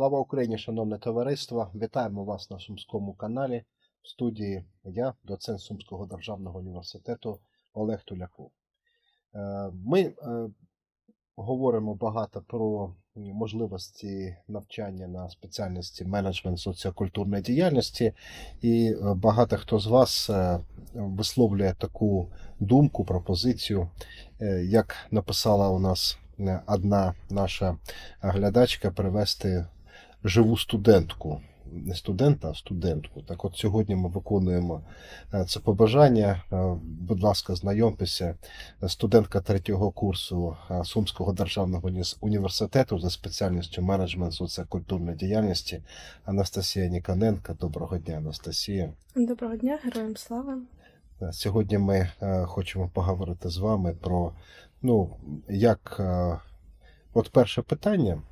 Слава Україні, шановне товариство! Вітаємо вас на Сумському каналі. В студії я, доцент Сумського державного університету Олег Туляков. Е, Ми е, говоримо багато про можливості навчання на спеціальності менеджмент соціокультурної діяльності, і е, багато хто з вас висловлює таку думку, пропозицію, як написала у нас одна наша глядачка, привести живу студентку. Не студента, а студентку. Так от сьогодні ми виконуємо е, це побажання. Е, Будь ласка, знайомтеся, студентка третього курсу е, Сумського державного університету за спеціальністю менеджмент соціокультурної діяльності Анастасія Ніконенко. Доброго дня, Анастасія. Доброго дня, героям слава. Сьогодні ми хочемо поговорити з вами про ну, як от перше питання.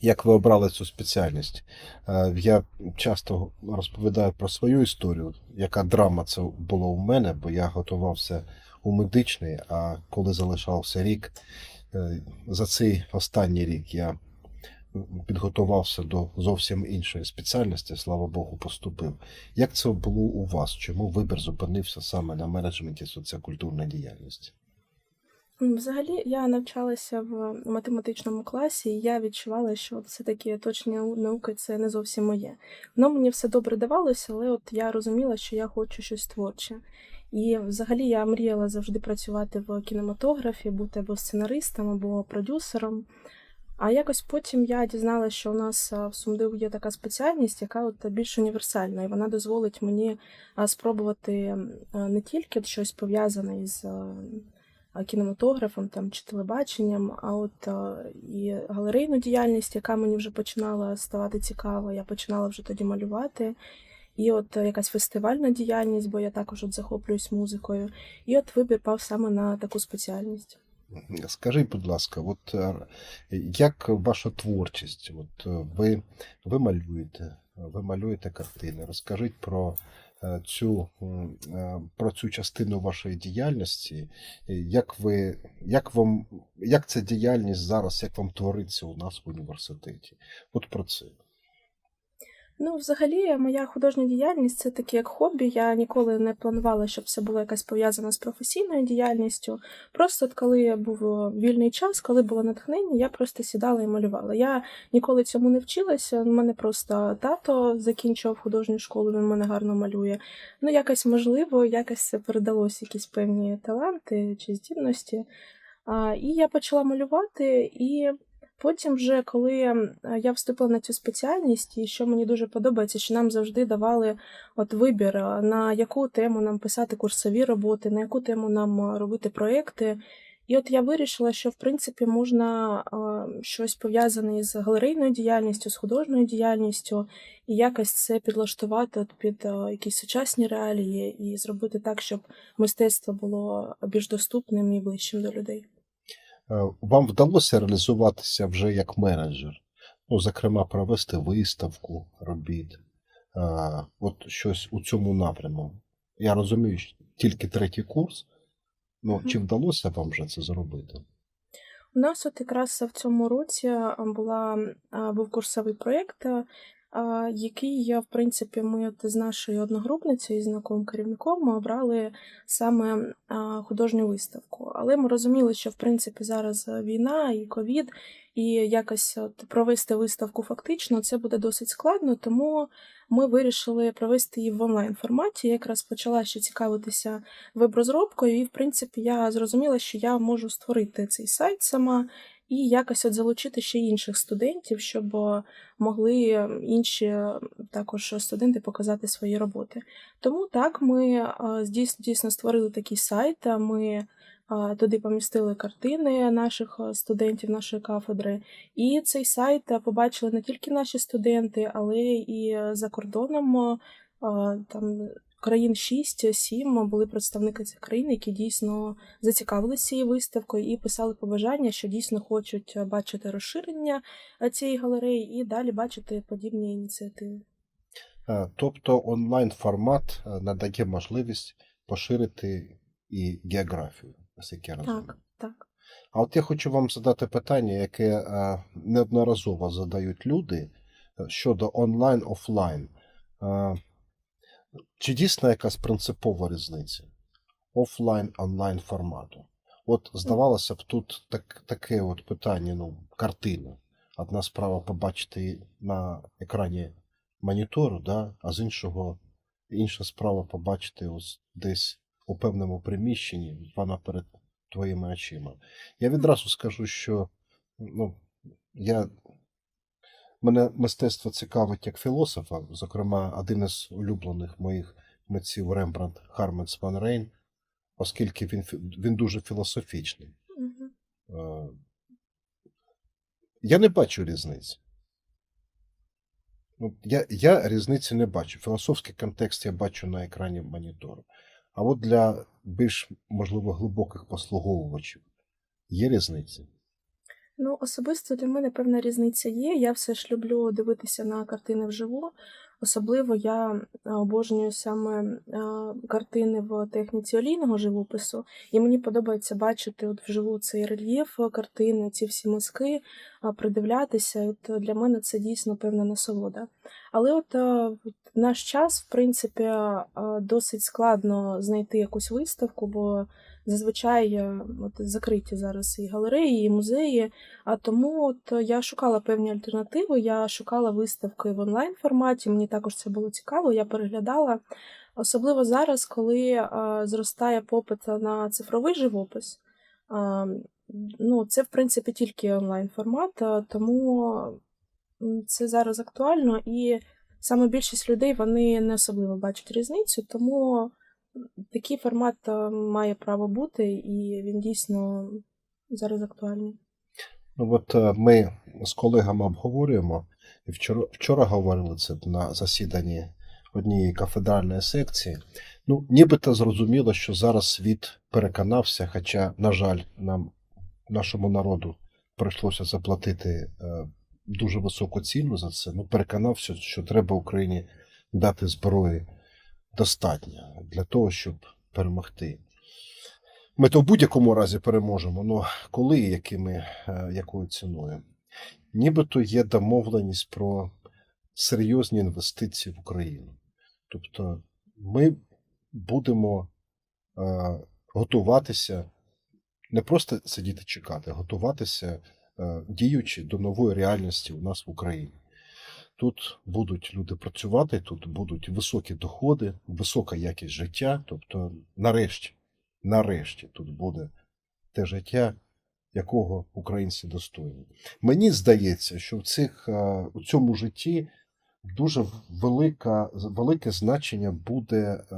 Як ви обрали цю спеціальність? Е, Я часто розповідаю про свою історію, яка драма це було у мене, бо я готувався у медичний, а коли залишався рік, е, за цей останній рік я підготувався до зовсім іншої спеціальності, слава Богу, поступив. Як це було у вас? Чому вибір зупинився саме на менеджменті соціокультурної діяльності? Взагалі, я навчалася в математичному класі, і я відчувала, що все-таки точні науки це не зовсім моє. Воно мені все добре давалося, але от я розуміла, що я хочу щось творче. І взагалі я мріяла завжди працювати в кінематографі, бути або сценаристом, або продюсером. А якось потім я дізналася, що у нас в СумДУ є така спеціальність, яка от більш універсальна, і вона дозволить мені спробувати не тільки щось пов'язане а, кінематографом там, чи телебаченням, а от а, і галерейну діяльність, яка мені вже починала ставати цікава. Я починала вже тоді малювати. І от якась фестивальна діяльність, бо я також от захоплююсь музикою. І от вибір пав саме на таку спеціальність. Скажіть, будь ласка, от е, як ваша творчість? От е, ви, ви малюєте, ви малюєте картини. Розкажіть про е, цю, м, е, про цю частину вашої діяльності. Е, Як ви, як вам, як ця діяльність зараз, як вам твориться у нас в університеті? От про це. Ну, взагалі, моя художня діяльність це таке як хобі. Я ніколи не планувала, щоб це було якось пов'язано з професійною діяльністю. Просто от коли був вільний час, коли було натхнення, я просто сідала і малювала. Я ніколи цьому не вчилася. У мене просто тато закінчував художню школу, він мене гарно малює. Ну, якось можливо, якось це передалося якісь певні таланти чи здібності. А, і я почала малювати і. Потім, вже коли я вступила на цю спеціальність, і що мені дуже подобається, що нам завжди давали от вибір, на яку тему нам писати курсові роботи, на яку тему нам робити проекти. І от я вирішила, що в принципі можна щось пов'язане із галерейною діяльністю, з художньою діяльністю, і якось це підлаштувати от під якісь сучасні реалії і зробити так, щоб мистецтво було більш доступним і ближчим до людей. Е, Вам вдалося реалізуватися вже як менеджер? Ну, зокрема, провести виставку робіт, е, от щось у цьому напряму. Я розумію, що тільки третій курс. Ну, Мгм. чи вдалося вам вже це зробити? У нас от якраз в цьому році була, був курсовий проєкт, який, я, в принципі, ми з нашою одногрупницею і знакомим керівником ми обрали саме художню виставку. Але ми розуміли, що в принципі зараз війна і ковід, і якось от провести виставку фактично це буде досить складно, тому ми вирішили провести її в онлайн форматі. Я якраз почала ще цікавитися веб-розробкою, і в принципі я зрозуміла, що я можу створити цей сайт сама і якось от залучити ще інших студентів, щоб могли інші також студенти показати свої роботи. Тому так ми дійсно, створили такий сайт. Ми туди помістили картини наших студентів нашої кафедри. І цей сайт побачили не тільки наші студенти, але і е, за кордоном там країн 6-7 були представники цих країн, які дійсно зацікавилися цією виставкою і писали побажання, що дійсно хочуть е, бачити розширення е, цієї галереї і далі бачити подібні ініціативи. Е, Тобто онлайн формат е, надає можливість поширити і географію, наскільки я розумію. Так, так. А от я хочу вам задати питання, яке е, неодноразово задають люди е, щодо онлайн-офлайн. Чи дійсна якась принципова різниця офлайн-онлайн формату? От здавалося б, тут так, таке от питання, ну, картина. Одна справа побачити на екрані монітору, да, а з іншого інша справа побачити ось десь у певному приміщенні, вона перед твоїми очима. Я відразу скажу, що ну, я, мене мистецтво цікавить як філософа, зокрема, один із улюблених моїх митців Рембрандт Харменс Ван Рейн, оскільки він, він дуже філософічний. Е, Я не бачу різниці. Ну, я, я різниці не бачу. Філософський контекст я бачу на екрані монітору. А от для більш, можливо, глибоких послуговувачів є різниця. Ну, особисто для мене певна різниця є. Я все ж люблю дивитися на картини вживу. Особливо я е, обожнюю саме е, картини в техніці олійного живопису, і мені подобається бачити от вживу цей рельєф е, картини, ці всі мазки, придивлятися. От для мене це дійсно певна насолода. Але от в наш час, в принципі, досить складно знайти якусь виставку, бо зазвичай е, от закриті зараз і галереї, і музеї. А тому от я шукала певні альтернативи. Я шукала виставки в онлайн форматі. Мені також це було цікаво. Я переглядала. Особливо зараз, коли е, зростає попит на цифровий живопис. Е, ну, це, в принципі, тільки онлайн формат, е, тому це зараз актуально, і саме більшість людей вони не особливо бачать різницю, тому такий формат е, має право бути, і він дійсно зараз актуальний. Ну, от е, ми з колегами обговорюємо, і вчора, вчора говорили це на засіданні однієї кафедральної секції. Ну, нібито зрозуміло, що зараз світ переконався, хоча, на жаль, нам, нашому народу прийшлося заплатити е, дуже високу ціну за це. Ну, переконався, що треба Україні дати зброї достатньо для того, щоб перемогти. Ми то в будь-якому разі переможемо, але коли і якими, е, якою ціною? Нібито є домовленість про серйозні інвестиції в Україну. Тобто ми будемо е, готуватися, не просто сидіти чекати, а готуватися, е, діючи до нової реальності у нас в Україні. Тут будуть люди працювати, тут будуть високі доходи, висока якість життя. Тобто, нарешті, нарешті тут буде те життя, якого українці достойні. Мені здається, що в цих, е, у цьому житті дуже велика, велике значення буде е,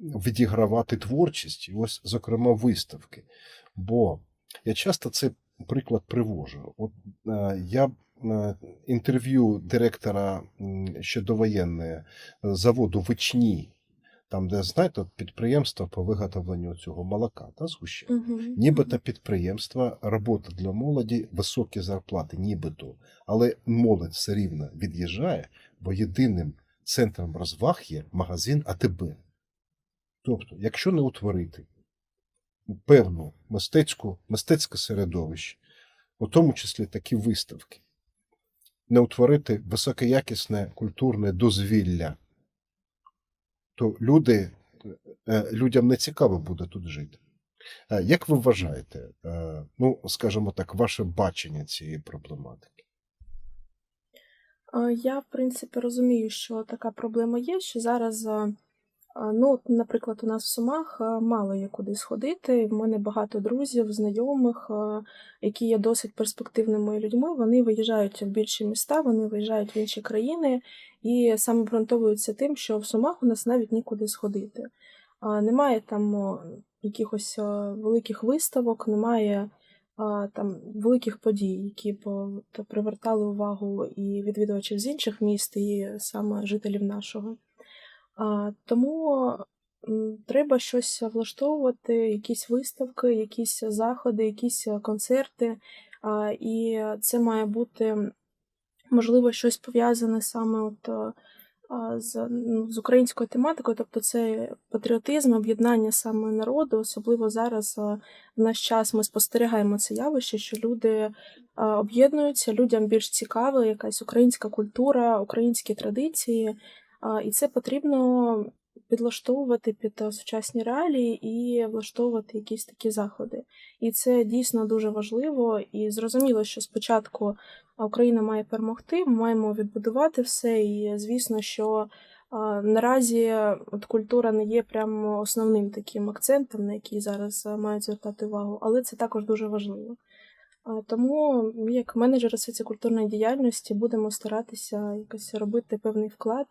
відігравати творчість, і ось, зокрема, виставки. Бо я часто цей приклад привожу. От е, я е, інтерв'ю директора ще довоєнної заводу Вичні, там, де знаєте, підприємство по виготовленню цього молока та згущення. Угу. Нібито підприємства, робота для молоді, високі зарплати, нібито. Але молодь все рівно від'їжджає, бо єдиним центром розваг є магазин АТБ. Тобто, якщо не утворити певну мистецьку, мистецьке середовище, у тому числі такі виставки, не утворити високоякісне культурне дозвілля, то люди, е, людям не цікаво буде тут жити. Е, Як ви вважаєте, е, ну, скажімо так, ваше бачення цієї проблематики? Я, в принципі, розумію, що така проблема є, що зараз, ну, наприклад, у нас в Сумах мало є куди сходити. В мене багато друзів, знайомих, які є досить перспективними людьми. Вони виїжджають в більші міста, вони виїжджають в інші країни і саме обґрунтовуються тим, що в Сумах у нас навіть нікуди сходити. Немає там якихось великих виставок, немає там великих подій, які б привертали увагу і відвідувачів з інших міст, і саме жителів нашого. Тому треба щось влаштовувати, якісь виставки, якісь заходи, якісь концерти. І це має бути, можливо, щось пов'язане саме от, з, ну, з українською тематикою, тобто це патріотизм, об'єднання саме народу, особливо зараз в наш час ми спостерігаємо це явище, що люди об'єднуються, людям більш цікава якась українська культура, українські традиції, і це потрібно підлаштовувати під сучасні реалії і влаштовувати якісь такі заходи. І це дійсно дуже важливо. І зрозуміло, що спочатку Україна має перемогти, ми маємо відбудувати все. І звісно, що наразі от культура не є прямо основним таким акцентом, на який зараз мають звертати увагу, але це також дуже важливо. Тому ми, як менеджери соціокультурної діяльності, будемо старатися якось робити певний вклад,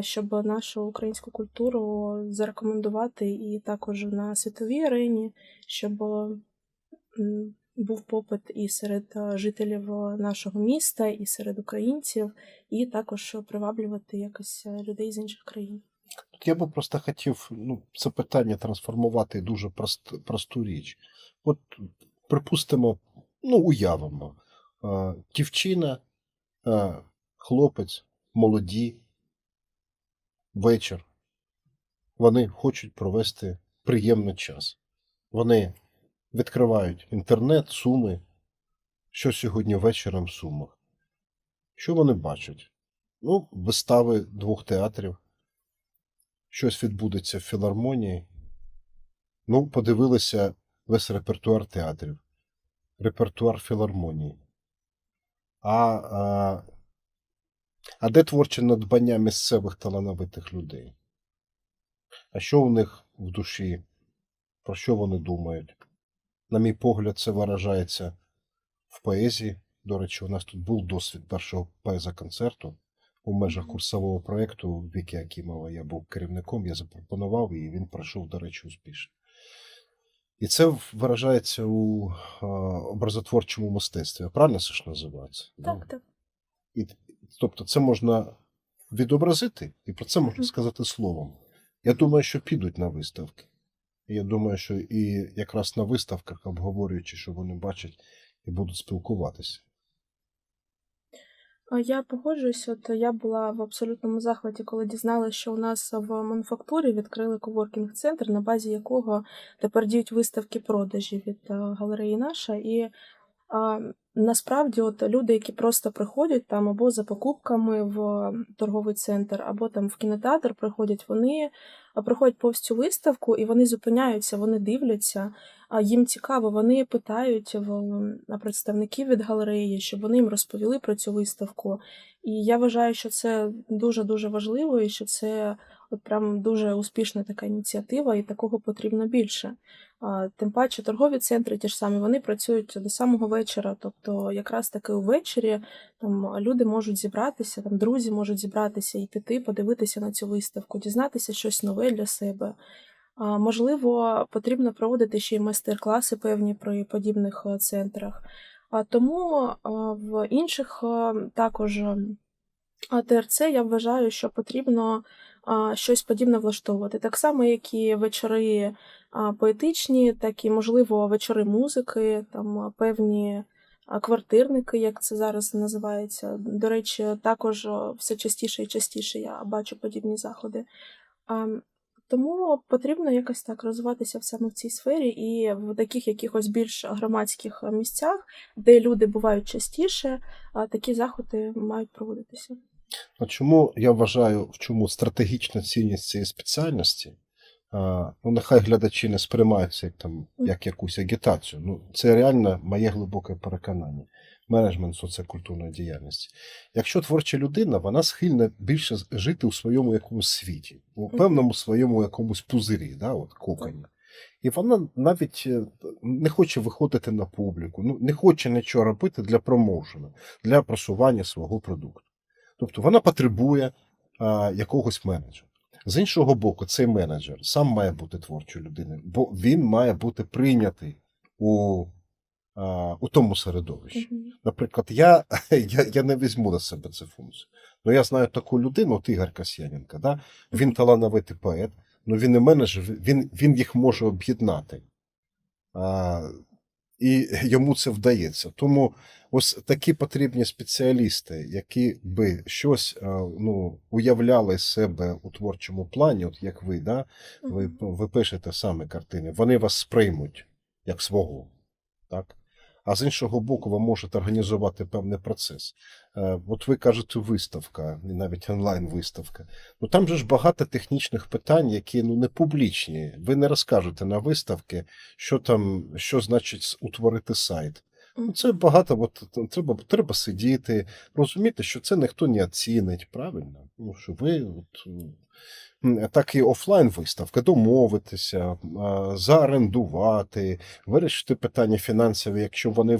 щоб нашу українську культуру зарекомендувати і також на світовій арені, щоб був попит і серед жителів нашого міста, і серед українців, і також приваблювати якось людей з інших країн. Тут я би просто хотів ну, це питання трансформувати дуже прост, просту річ. От, припустимо, ну, уявимо, е, дівчина, е, хлопець, молоді, вечір. Вони хочуть провести приємний час. Вони відкривають інтернет, суми. Що сьогодні вечором в Сумах? Що вони бачать? Ну, вистави двох театрів щось відбудеться в філармонії. Ну, подивилися весь репертуар театрів, репертуар філармонії. А, а, а де творче надбання місцевих талановитих людей? А що у них в душі? Про що вони думають? На мій погляд, це виражається в поезії. До речі, у нас тут був досвід першого поеза-концерту у межах курсового проєкту Віки Акімова. Я був керівником, я запропонував і він пройшов, до речі, успішно. І це виражається у образотворчому мистецтві. Правильно це ж називається? Так, так. І, тобто це можна відобразити, і про це можна сказати словом. Я думаю, що підуть на виставки. Я думаю, що і якраз на виставках, обговорюючи, що вони бачать, і будуть спілкуватися. Я погоджуюсь, от я була в абсолютному захваті, коли дізналася, що у нас в мануфактурі відкрили коворкінг-центр, на базі якого тепер діють виставки продажі від е, галереї наша. І а, насправді, от люди, які просто приходять там або за покупками в торговий центр, або там в кінотеатр приходять, вони а, приходять повз цю виставку і вони зупиняються, вони дивляться. Їм цікаво, вони питають в представників від галереї, щоб вони їм розповіли про цю виставку. І я вважаю, що це дуже дуже важливо, і що це прям дуже успішна така ініціатива, і такого потрібно більше. Тим паче торгові центри ті ж самі, вони працюють до самого вечора. Тобто, якраз таки увечері там люди можуть зібратися, там друзі можуть зібратися і піти, подивитися на цю виставку, дізнатися щось нове для себе. Можливо, потрібно проводити ще й майстер-класи певні при подібних е, центрах. А тому в інших також ем, АТРЦ я вважаю, що потрібно щось подібне влаштовувати. Так само, як і вечори поетичні, так і, можливо, вечори музики, там певні квартирники, як це зараз називається. До речі, також все частіше і частіше я бачу подібні заходи. Тому потрібно якось так розвиватися саме в цій сфері і в таких якихось більш громадських місцях, де люди бувають частіше, такі заходи мають проводитися. А чому я вважаю, в чому стратегічна цінність цієї спеціальності? А, ну, нехай глядачі не сприймаються як, там, як якусь агітацію. Ну, це реально моє глибоке переконання. Менеджмент соціокультурної діяльності. Якщо творча людина, вона схильна більше жити у своєму якомусь світі, у певному своєму якомусь пузирі, да, от, коконі. І вона навіть е, не хоче виходити на публіку, ну, не хоче нічого робити для промоушену, для просування свого продукту. Тобто вона потребує а, якогось менеджера. З іншого боку, цей менеджер сам має бути творчою людиною, бо він має бути прийнятий у, а, у тому середовищі. Мгм. Наприклад, я, я, я не візьму на себе цю функцію. Ну, я знаю таку людину, от Ігор Касьяненко, да? він талановитий поет, але він не менеджер, він, він їх може об'єднати. І йому це вдається. Тому ось такі потрібні спеціалісти, які би щось е, ну, уявляли себе у творчому плані, от як ви, да? ви, ви пишете саме картини, вони вас сприймуть як свого. Так? А з іншого боку, ви можете організувати певний процес. Е, От ви кажете, виставка, і навіть онлайн-виставка. Ну там же ж багато технічних питань, які ну не публічні. Ви не розкажете на виставки, що там, що значить утворити сайт. Ну, це багато, от, треба, треба сидіти, розуміти, що це ніхто не оцінить, правильно? Ну, що ви от, так і офлайн виставка, домовитися, заарендувати, вирішити питання фінансові, якщо вони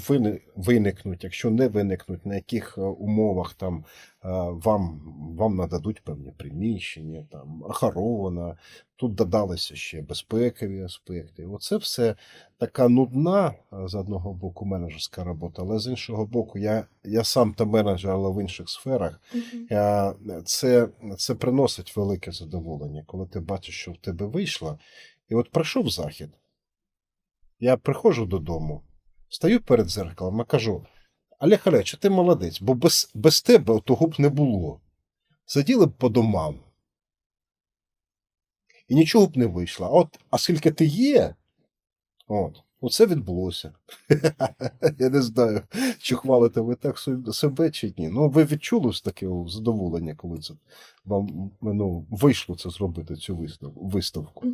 виникнуть, якщо не виникнуть, на яких е, умовах там е, вам, вам нададуть певні приміщення, там охорона. Тут додалися ще безпекові аспекти. Оце все така нудна е, з одного боку менеджерська робота, але з іншого боку, я, я сам та менеджер, але в інших сферах. Е, Це, це приносить велике задоволення, коли ти бачиш, що в тебе вийшло. І от прийшов захід. Я приходжу додому, стою перед зеркалом і кажу: Олег Олегович, ти молодець, бо без, без тебе того б не було. Сиділи б по домам. І нічого б не вийшло. А скільки ти є, от, оце відбулося. Я не знаю, чи хвалите ви так себе чи ні. Ну, ви відчули ось таке задоволення, коли це вам ну, вийшло це зробити, цю виставку.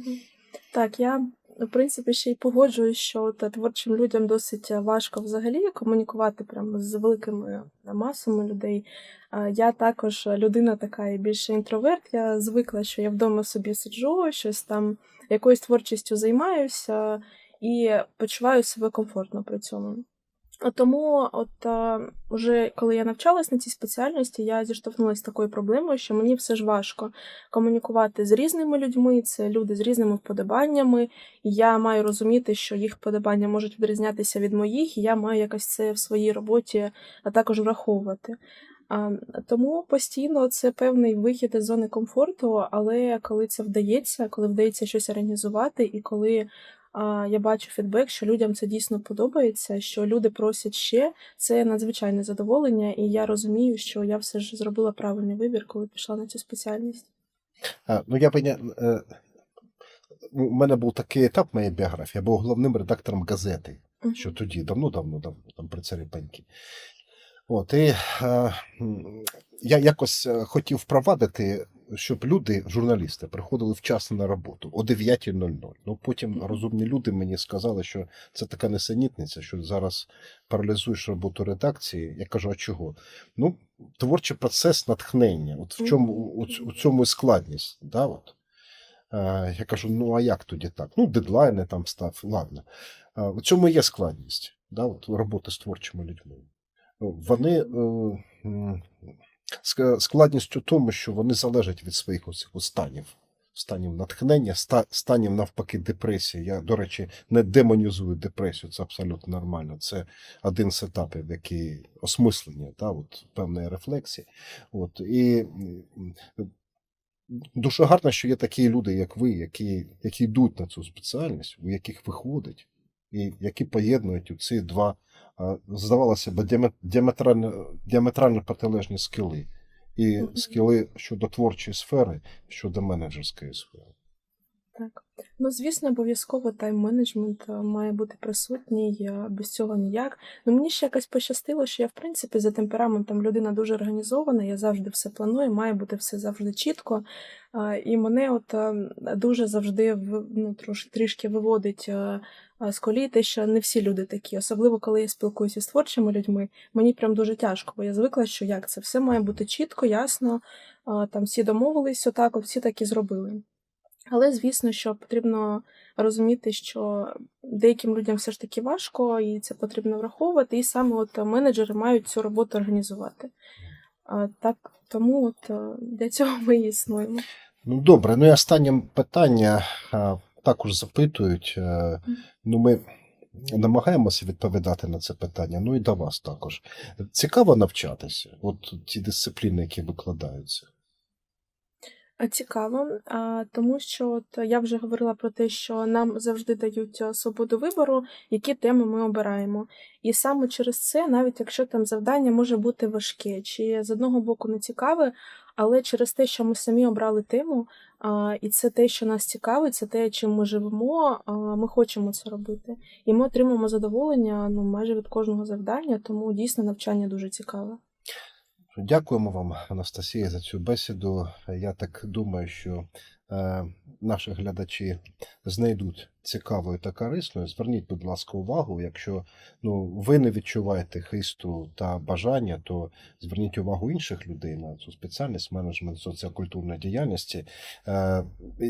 Так, я в принципі ще й погоджуюсь, що е, творчим людям досить важко взагалі комунікувати прямо з великими е, масами людей. Я також людина така і більше інтроверт. Я звикла, що я вдома собі сиджу, щось там якоюсь творчістю займаюся і почуваю себе комфортно при цьому. Тому, от е, уже коли я навчалась на цій спеціальності, я зіштовхнулася з такою проблемою, що мені все ж важко комунікувати з різними людьми, це люди з різними вподобаннями. І я маю розуміти, що їх вподобання можуть відрізнятися від моїх, і я маю якось це в своїй роботі а також враховувати. Тому постійно це певний вихід із зони комфорту, але коли це вдається, коли вдається щось організувати, і коли я бачу фідбек, що людям це дійсно подобається, що люди просять ще, це надзвичайне задоволення, і я розумію, що я все ж зробила правильний вибір, коли пішла на цю спеціальність. А, ну, я поня... е, У мене був такий етап моєї біографії. Я був головним редактором газети. Що тоді, давно-давно, давно, там при царі Пеньки. От, і е, я якось е, хотів впровадити, щоб люди, журналісти, приходили вчасно на роботу о 9.00. Ну, потім розумні люди мені сказали, що це така несенітниця, що зараз паралізуєш роботу редакції. Я кажу, а чого? Ну, творчий процес натхнення. От в чому у, у цьому і складність. Да, от. Я кажу, ну а як тоді так? Ну, дедлайни там став, ладно. У цьому є складність да, от, роботи з творчими людьми. Вони е, складність у тому, що вони залежать від своїх оцих станів. Станів натхнення, ста- станів навпаки депресії. Я, до речі, не демонізую депресію, це абсолютно нормально. Це один з етапів, який осмислення, да, от, певної рефлексії. От, і дуже гарно, що є такі люди, як ви, які, які йдуть на цю спеціальність, у яких виходить, і які поєднують ці два, здавалося б, діаметрально, діаметрально протилежні скіли. І скіли щодо творчої сфери, щодо менеджерської сфери. Так. Ну, звісно, обов'язково тайм-менеджмент е, має бути присутній, без цього ніяк. Ну, мені ще якось пощастило, що я, в принципі, за темпераментом людина дуже організована, я завжди все планую, має бути все завжди чітко. І мене от е, дуже завжди ну, трішки виводить е, з те, що не всі люди такі, особливо коли я спілкуюся з творчими людьми, мені прям дуже тяжко, бо я звикла, що як це все має бути чітко, ясно, там всі домовились, отак, от всі так і зробили. Але звісно, що потрібно розуміти, що деяким людям все ж таки важко, і це потрібно враховувати. І саме от менеджери мають цю роботу організувати. Так, тому от е, для цього ми існуємо. Ну, добре, ну і останнє питання також запитують. е, Ну, ми намагаємося відповідати на це питання, ну і до вас також. Цікаво навчатися, от ті дисципліни, які викладаються. Цікаво, тому що от я вже говорила про те, що нам завжди дають свободу вибору, які теми ми обираємо. І саме через це, навіть якщо там завдання може бути важке, чи з одного боку не цікаве, але через те, що ми самі обрали тему, і це те, що нас цікавить, це те, чим ми живемо, ми хочемо це робити. І ми отримуємо задоволення ну, майже від кожного завдання, тому дійсно навчання дуже цікаве. Дякуємо вам, Анастасія, за цю бесіду. Я так думаю, що е, наші глядачі знайдуть цікавою та корисною. Зверніть, будь ласка, увагу. Якщо ну, ви не відчуваєте хисту та бажання, то зверніть увагу інших людей на цю спеціальність менеджмент соціокультурної діяльності. Е,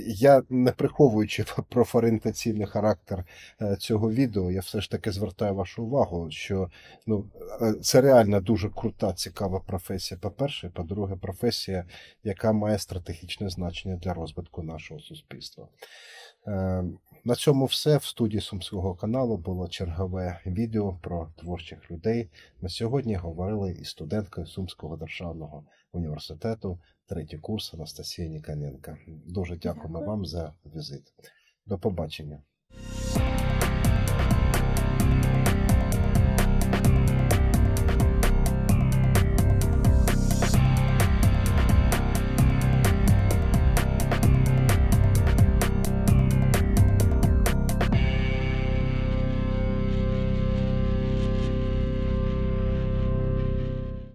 я не приховуючи профорієнтаційний характер е, цього відео, я все ж таки звертаю вашу увагу, що ну, е, це реально дуже крута, цікава професія. По-перше, по-друге, професія, яка має стратегічне значення для розвитку нашого суспільства. На цьому все. В студії Сумського каналу було чергове відео про творчих людей. Ми сьогодні говорили із студенткою Сумського державного університету, третій курс Анастасія Ніканенка. Дуже дякуємо Дякую. вам за візит. До побачення.